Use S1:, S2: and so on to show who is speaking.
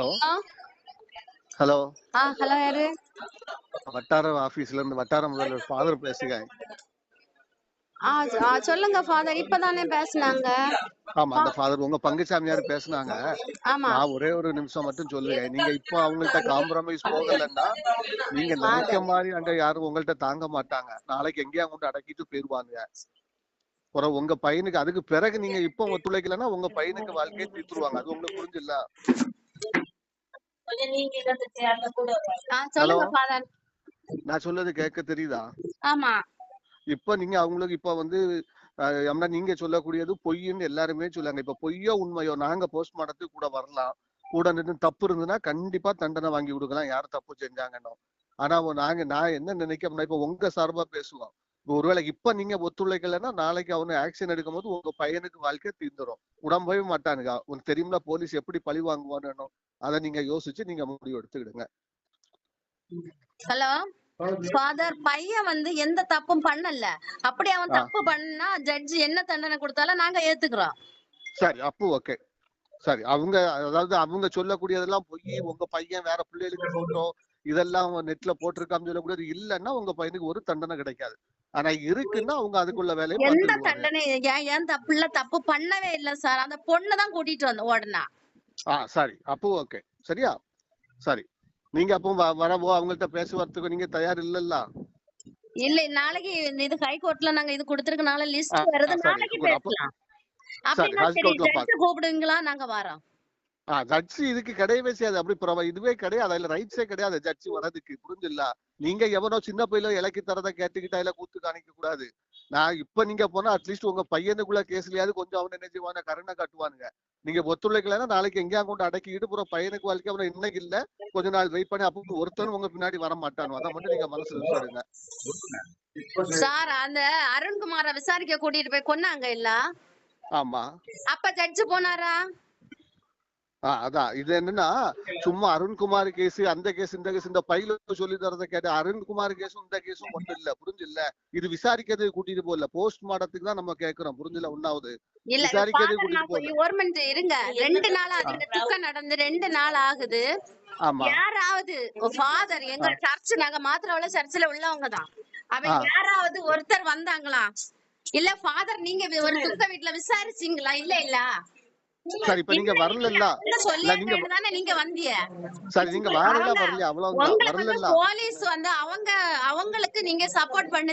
S1: Hello hello.
S2: ஆ hello யாரு?
S1: வட்டார ஆபீஸ்ல இருந்து வட்டார முதல்வர் ஃபாதர் பேசுங்க
S2: ஆ சொல்லுங்க ஃபாதர் இப்பதானே பேசுனாங்க.
S1: ஆமா அந்த ஃபாதர் உங்க பங்குச்சாமியார் பேசுனாங்க.
S2: ஆமா.
S1: நான் ஒரே ஒரு நிமிஷம் மட்டும் சொல்லுங்க நீங்க இப்போ அவங்கள்ட்ட காம்ப்ரமைஸ் போகலன்னா நீங்க நினைக்க மாதிரி அங்க யாரும் உங்கள்ட்ட தாங்க மாட்டாங்க. நாளைக்கு எங்கேயா கொண்டு அடக்கிட்டு போயிருவாங்க. அப்புறம் உங்க பையனுக்கு அதுக்கு பிறகு நீங்க இப்போ ஒத்துழைக்கலன்னா உங்க பையனுக்கு வாழ்க்கையை தீர்த்துருவாங்க. அது உங்களுக்கு புரிஞ்சுல்ல நான் சொல்றது கேட்க தெரியுதா?
S2: ஆமா.
S1: இப்ப நீங்க அவங்களுக்கு இப்ப வந்து நீங்க சொல்லக்கூடியது பொய்ன்னு எல்லாருமே சொல்லாங்க இப்ப பொய்யோ உண்மையோ நாங்க போஸ்ட்மார்ட்டத்துக்கு கூட வரலாம். கூட நின்று தப்பு இருந்ததுன்னா கண்டிப்பா தண்டனை வாங்கி கொடுக்கலாம். யார் தப்பு செஞ்சாங்கன்னு. ஆனா நாங்க நான் என்ன நினைக்கிறோம்னா இப்ப உங்க சார்பா பேசுவோம். ஒருவேளை இப்ப நீங்க ஒத்துழைக்கலைன்னா நாளைக்கு அவனு ஆக்ஷன் எடுக்கும் போது உங்க பையனுக்கு வாழ்க்கை தீர்ந்துரும் உடம்பவே மாட்டானுங்க. உனக்கு தெரியும்ல போலீஸ் எப்படி பழி வாங்குவான்னு. அதை நீங்க யோசிச்சு நீங்க முடிவு எடுத்துக்கிடுங்க.
S2: ஹலோ? ஃபாதர் பையன் வந்து எந்த தப்பும் பண்ணல. அப்படி அவன். தப்பு பண்ணா ஜட்ஜ் என்ன தண்டனை கொடுத்தாலும் நாங்க ஏத்துக்கிறோம்.
S1: சரி அப்போ ஓகே சரி அவங்க அதாவது அவங்க சொல்லக்கூடியதெல்லாம் பொய் உங்க பையன் வேற பிள்ளைகளுக்கு போட்டோ இதெல்லாம் நெட்ல போட்டிருக்கான்னு சொல்லக்கூடியது இல்லைன்னா உங்க பையனுக்கு ஒரு தண்டனை கிடைக்காது. ஆனா இருக்குன்னா அவங்க அதுக்குள்ள வேலையை
S2: எந்த தண்டனை? ஏன் ஏன் தப்பு இல்ல தப்பு பண்ணவே இல்ல சார் அந்த பொண்ணு தான் கூட்டிட்டு வந்த ஓடுனா.
S1: ஆ சரி. அப்போ ஓகே சரியா? சரி. நீங்க அப்போ வ- வரவோ அவங்கள்ட்ட பேசுவதற்கு நீங்க தயார் இல்லல்ல?
S2: இல்ல நாளைக்கு இது ஹை கோர்ட்ல நாங்க இது கொடுத்திருக்கனால லிஸ்ட் வருது நாளைக்கு பேசலாம்.
S1: high
S2: சரி ஜட்ஜ் கூப்பிடுவீங்களா? நாங்க வரோம்.
S1: ஆ ஜட்ஜி இதுக்கு கிடையவே செய்யாது. அப்படி இதுவே கிடையாது. அதுல ரைட்ஸே கிடையாது ஜட்ஜி வரதுக்கு புரிஞ்சுல்ல நீங்க எவனோ சின்ன பையில இலக்கி தரதை கேட்டுக்கிட்டா இல்ல கூத்து காணிக்க கூடாது நான் இப்ப நீங்க போனா அட்லீஸ்ட் உங்க பையனுக்குள்ள கேஸ்லயாவது கொஞ்சம் அவன் என்ன செய்வான கருணை காட்டுவானுங்க. நீங்க ஒத்துழைக்கலன்னா நாளைக்கு எங்கேயா கொண்டு அடக்கிட்டு புறம் பையனுக்கு வாழ்க்கை அவனை இன்னைக்கு இல்ல. கொஞ்ச நாள் வெயிட் பண்ணி அப்போ ஒருத்தரும் உங்க பின்னாடி வர மாட்டானு அதை மட்டும் நீங்க மனசுல வச்சுடுங்க
S2: சார் அந்த அருண்குமார விசாரிக்க கூட்டிட்டு போய் கொன்னாங்க இல்ல?
S1: ஆமா.
S2: அப்ப ஜட்ஜ் போனாரா?
S1: அதான் இது என்னன்னா சும்மா அருண்குமார் கேஸ் அந்த கேஸ் இந்த கேஸ் இந்த பையில சொல்லி தரத கேட்டு அருண்குமார் கேஸும் இந்த கேஸும் ஒண்ணு இல்ல. புரிஞ்சுல்ல? இது விசாரிக்கிறது கூட்டிட்டு போகல. போஸ்ட் மார்ட்டத்துக்கு தான் நம்ம கேக்குறோம் புரிஞ்சுல ஒன்னாவது
S2: இல்ல
S1: விசாரிக்கிறது
S2: father,
S1: கூட்டிட்டு போகல.
S2: ஒரு மினிட் இருங்க. ரெண்டு நாள் ஆகுது இந்த துக்கம் நடந்து ரெண்டு நாள் ஆகுது.
S1: ஆமா.
S2: யாராவது ஃபாதர் எங்க சர்ச் நாங்க மாத்திரவுள்ள சர்ச்சில் உள்ளவங்க தான். அவன். யாராவது ஒருத்தர் வந்தாங்களா? இல்ல ஃபாதர் நீங்க ஒரு துக்க வீட்டுல விசாரிச்சீங்களா? இல்ல இல்ல.
S1: சரி இப்ப நீங்க
S2: சொல்லி
S1: நீங்க
S2: வந்தீங்க
S1: சரி நீங்க வரல
S2: வந்து
S1: வரலல்ல.
S2: போலீஸ் வந்து அவங்க அவங்களுக்கு நீங்க சப்போர்ட் பண்ணி